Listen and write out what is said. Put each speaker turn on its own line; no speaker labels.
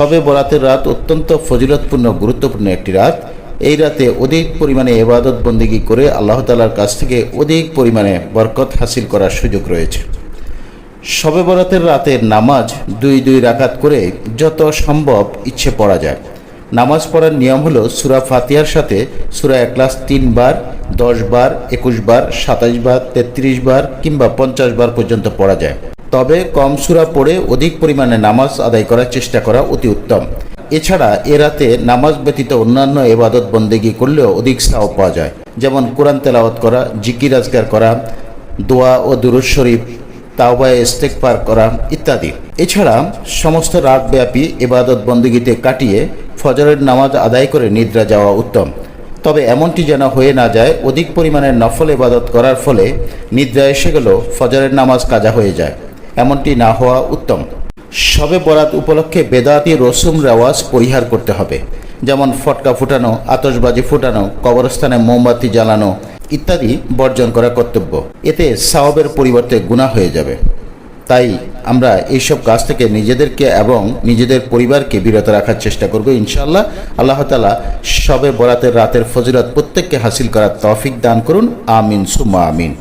শবে বরাতের রাত অত্যন্ত ফজিলতপূর্ণ, গুরুত্বপূর্ণ একটি রাত। এই রাতে অধিক পরিমাণে এবাদত বন্দিগি করে আল্লাহ তালার কাছ থেকে অধিক পরিমাণে বরকত হাসিল করার সুযোগ রয়েছে। শবে বরাতের রাতের নামাজ দুই দুই রাকাত করে যত সম্ভব ইচ্ছে পড়া যায়। নামাজ পড়ার নিয়ম হলো সুরা ফাতিয়ার সাথে সুরা একলাস তিন বার দশ বার, একুশ বার সাতাইশ বার, তেত্রিশ বার কিংবা পঞ্চাশ বার পর্যন্ত পড়া যায়। তবে কম সুরা পড়ে অধিক পরিমাণে নামাজ আদায় করার চেষ্টা করা অতি উত্তম। এছাড়া এ রাতে নামাজ ব্যতীত অন্যান্য এবাদত বন্দেগী করলেও অধিক সাও পাওয়া যায়। যেমন কোরআন তেলাওয়াত করা, জিকির আজগার করা, দোয়া ও দুরুজ শরীফ, তাওবায় স্টেক পার করা ইত্যাদি। এছাড়া সমস্ত রাতব্যাপী এবাদত বন্দীগীতে কাটিয়ে ফজরের নামাজ আদায় করে নিদ্রা যাওয়া উত্তম। তবে এমনটি যেন হয়ে না যায়, অধিক পরিমাণে নফল এবাদত করার ফলে নিদ্রা এসে গেল ফজরের নামাজ কাজা হয়ে যায়। এমনটি না হওয়া উত্তম। শবে বরাত উপলক্ষে বেদাতি রসুম রেওয়াজ পরিহার করতে হবে। যেমন ফটকা ফুটানো, আতশবাজি ফুটানো, কবরস্থানে মোমবাতি জ্বালানো ইত্যাদি বর্জন করা কর্তব্য। এতে সাওয়াবের পরিবর্তে গুণা হয়ে যাবে। তাই আমরা এইসব কাজ থেকে নিজেদেরকে এবং নিজেদের পরিবারকে বিরত রাখার চেষ্টা করব ইনশাল্লাহ আল্লাহ তালা শবে বরাতের রাতের ফজিলত প্রত্যেককে হাসিল করার তৌফিক দান করুন। আমিন সুমা আমিন।